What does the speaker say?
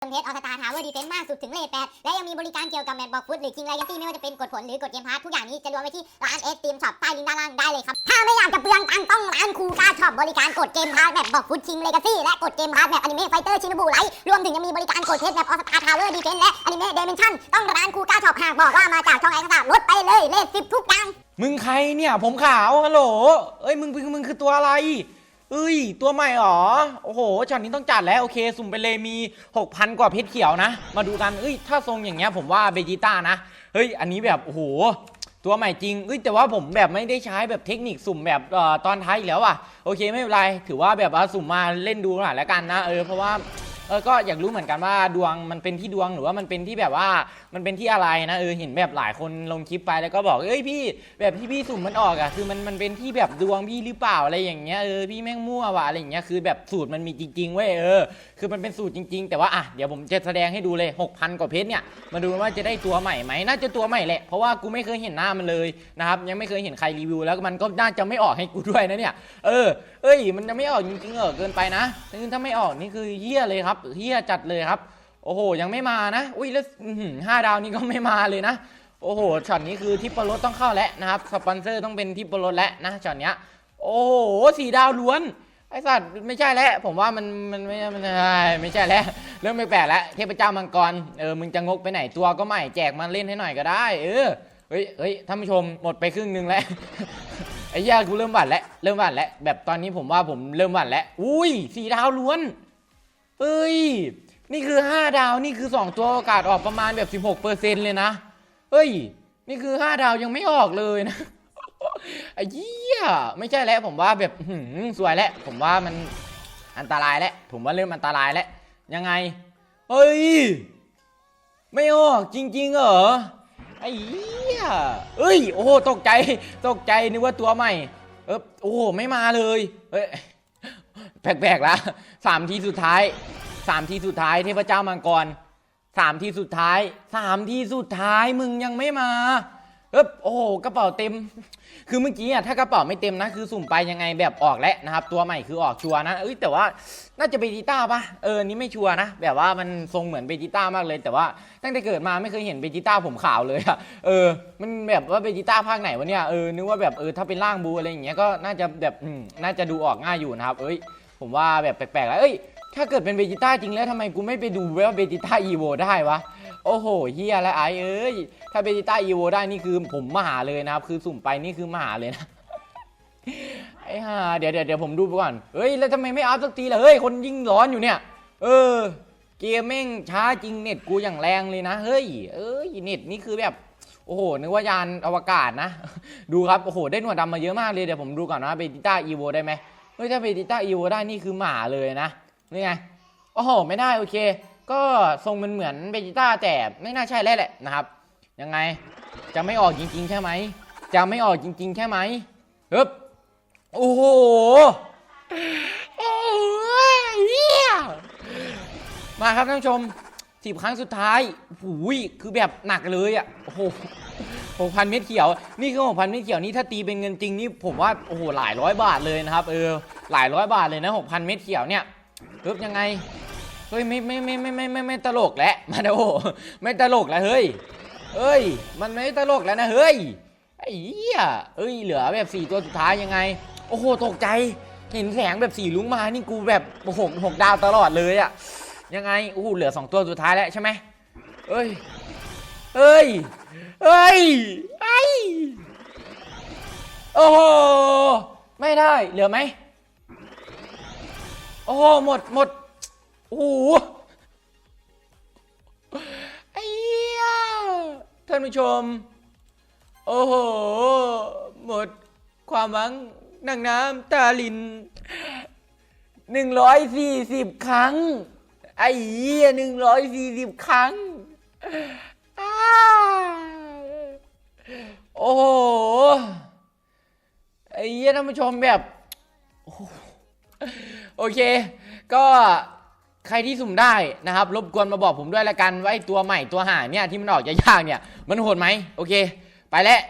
เทสออสตาทาวเวอร์ดีเฟนซ์มากสุดถึงเลทแปดและยังมีบริการเกี่ยวกับแมตช์บอกฟุตหรือคิงไลยันตี้ไม่ว่าจะเป็นกดผลหรือกดเกมพาร์ททุกอย่างนี้จะรวมไว้ที่ร้านเอสตีมช็อปใต้ลิงก์ด้านล่างได้เลยครับ ถ้าไม่อยากจะเปลืองตังค์ต้องร้านคูก้าช็อปบริการกดเกมพาร์ทแบบบอกฟุตคิงเลกาซี่และกดเกมพาร์ทแบบอนิเมะไฟเตอร์ชินบูไลท์รวมถึงยังมีบริการกดเทสแบบออสตาทาวเวอร์ดีเฟนซ์และอนิเมะเดเมนชั่นต้องร้านคูก้าช็อปหากบอกว่ามาจากช่องไอ้กระสาลดไปเลยเลทสิบทุกอย่างมึงใครเนี่ยผมขาวฮัลโหลเอ้ยมึงมึงคือตัวอะไร เอ้ย ตัวใหม่หรอ โอ้โหช็อตนี้ต้องจัดแล้วโอเค สุ่มไปเลยมี 6,000 กว่าเพชรเขียวนะ มาดูกันเอ้ย ถ้าทรงอย่างเงี้ยผมว่าเบจิต้านะ เฮ้ย อันนี้แบบ โอ้โห ตัวใหม่จริงเอ้ย แต่ว่าผมแบบไม่ได้ใช้แบบเทคนิคสุ่มแบบเอ่อตอนท้ายอีกแล้วอะ โอเคไม่เป็นไร ถือว่าแบบว่าสุ่มมาเล่นดูหน่อยแล้วกันนะ เออ เพราะว่า เออก็อยากรู้เหมือนกันว่าดวงมันเป็นที่ดวงหรือว่ามันเป็นที่แบบว่ามันเป็นที่อะไรนะเออเห็นแบบหลายคนลงคลิปไปแล้วก็บอกเอ้ยพี่แบบที่พี่สุ่มมันออกอะคือมันมันเป็นที่แบบดวงพี่หรือเปล่าอะไรอย่างเงี้ยเออพี่แม่งมั่วว่ะอะไรอย่างเงี้ยคือแบบสูตรมันมีจริงๆเว้ยเออคือมันเป็นสูตรจริง ๆ แต่ว่าอะเดี๋ยวผมจะแสดงให้ดูเลย 6,000 กว่าเพชรเนี่ยมาดูว่าจะได้ตัวใหม่ไหมน่าจะตัวใหม่แหละเพราะว่ากูไม่เคยเห็นหน้ามันเลยนะครับยังไม่เคยเห็นใครรีวิวแล้วมันก็น่าจะไม่ออกให้กูด้วยนะเนี่ยเออเอ้ย มันจะไม่ออกจริงๆเออเกินไปนะถ้าไม่ออกนี่คือเฮี้ยเลยครับเฮียจัดเลยครับ โอ้โห ยังไม่มานะ อุ้ยแล้วห้าดาวนี่ก็ไม่มาเลยนะ โอ้โหช็อตนี้คือทิปเปอร์รถต้องเข้าแล้วนะครับสปอนเซอร์ต้องเป็นทิปเปอร์รถแล้วนะช็อตเนี้ย โอ้โหสี่ดาวล้วนไอสัตว์ไม่ใช่แล้วผมว่ามันมันไม่ไม่ใช่ไม่ใช่แล้วเริ่มไม่แปลกแล้วเทพเจ้ามังกรเออมึงจะงกไปไหนตัวก็ใหม่แจกมาเล่นให้หน่อยก็ได้ เออเฮ้ยเฮ้ยท่านผู้ชมหมดไปครึ่งหนึงแล้วไอ้เหี้ยกูเริ่มหวั่นแล้วเริ่มหวั่นแล้วแบบตอนนี้ผมว่าผมเริ่มหวั่นแล้วอุ้ยสี่ดาวล้วน เอ้ย นี่คือ 5 ดาว นี่คือ 2 ตัวโอกาสออกประมาณแบบ 16เปอร์เซ็นต์เลยนะ เฮ้ย นี่คือ 5 ดาวยังไม่ออกเลยนะไอ้เหี้ย ไม่ใช่แล้วผมว่าแบบหืมสวยแล้วผมว่ามันอันตรายแล้วผมว่าเริ่มอันตรายแล้วยังไง เฮ้ย ไม่ออกจริงๆเหรอ ไอ้เหี้ยเอ้ย โอ้โหตกใจ ตกใจนึกว่าตัวใหม่ เออโอ้โหไม่มาเลยเฮ้ย แปลกๆละสามทีสุดท้ายสามทีสุดท้ายเทพเจ้ามังกรสามทีสุดท้ายสามทีสุดท้ายมึงยังไม่มาเอ๊บโอ้กระเป๋าเต็ม คือเมื่อกี้อะถ้ากระเป๋าไม่เต็มนะคือสุ่มไปยังไงแบบออกแล้วนะครับ ตัวใหม่คือออกชัวร์นะเอ้ยแต่ว่าน่าจะเบจิต้าปะเออนี่ไม่ชัวร์นะแบบว่ามันทรงเหมือนเบจิต้ามากเลย แต่ว่าตั้งแต่เกิดมาไม่เคยเห็นเบจิต้าผมขาวเลยอะเออ มันแบบว่าเบจิต้าภาคไหนวะเนี่ยเออนึกว่าแบบเออถ้าเป็นร่างบูอะไรอย่างเงี้ยก็น่าจะแบบน่าจะดูออกง่ายอยู่นะครับ เอ้ย ผมว่าแบบแปลกๆแล้วเอ้ยถ้าเกิดเป็นเบจิต้าจริงแล้วทำไมกูไม่ไปดูว่าเบจิต้าอีโวได้วะ โอ้โหเฮียแล้วไอเอ้ย ถ้าเบจิต้าอีโวได้นี่คือผมมหาเลยนะครับ คือสุ่มไปนี่คือมหาเลยนะไอ้ห่าเดี๋ยวเดี๋ยวเดี๋ยวผมดูไปก่อน เฮ้ย แล้วทำไมไม่อัพสักทีล่ะเฮ้ย คนยิ่งร้อนอยู่เนี่ย เออ เกมแม่งช้าจริงเน็ตกูอย่างแรงเลยนะ เฮ้ย เอ้ย เน็ตนี่คือแบบ โอ้โห นึกว่ายานอวกาศนะ ดูครับ โอ้โห ได้หนวดดำมาเยอะมากเลย เดี๋ยวผมดูก่อนนะเบจิต้าอีโวได้ไหม ฮ้ยถ้าเบจิต้าอีโวได้นี่คือหมาเลยนะนี่ไงโอ้โหไม่ได้โอเค ก็ทรงมันเหมือนเบจิต้าแต่ไม่น่าใช่แล้วแหละนะครับ ยังไงจะไม่ออกจริง ๆ ใช่ไหมจะไม่ออกจริง ๆ ใช่ไหมฮึบโอ้โหมาครับท่านผู้ชม สิบครั้งสุดท้ายหูยคือแบบหนักเลยอะโอ้โหหกพันเม็ดเขียว นี่คือหกพันเม็ดเขียวนี่ถ้าตีเป็นเงินจริงนี่ผมว่าโอ้โหหลายร้อยบาทเลยนะครับเออหลายร้อยบาทเลยนะหกพันเม็ดเขียวเนี่ยปึ๊บยังไงเฮ้ยไม่ไม่ไม่ไม่ไม่ไม่ไม่ตลกแล้วมาดูไม่ตลกแล้วเฮ้ยเอ้ย มันไม่ตลกแล้วนะเฮ้ยไอ้เหี้ยเอ้ยเหลือแบบสี่ตัวสุดท้ายยังไง โอ้โหตกใจ เห็นแสงแบบสีลุ้งมานี่กูแบบหกหกดาวตลอดเลยอะ ยังไงโอ้เหลือสองตัวสุดท้ายแล้วใช่ไหมเอ้ยเอ้ยเอ้ยไอ้โอ้โหไม่ได้เหลือไหมโอ้โหหมดหมดโอ้โหไอ้เฮ้ยท่านผู้ชม โอ้โห หมดความหวังนั่งน้ำตาลินหนึ่งร้อยสี่สิบครั้ง ไอ้เหี้ยหนึ่งร้อยสี่สิบครั้งอโอ้โห ไอ้เหี้ยท่านผู้ชมแบบโอ้โหโอเค ก็ใครที่สุ่มได้นะครับ รบกวนมาบอกผมด้วยละกันว่าไอ้ตัวใหม่ตัวหาเนี่ยที่มันออกยากๆเนี่ย มันโหดไหม โอเค ไปแล้ว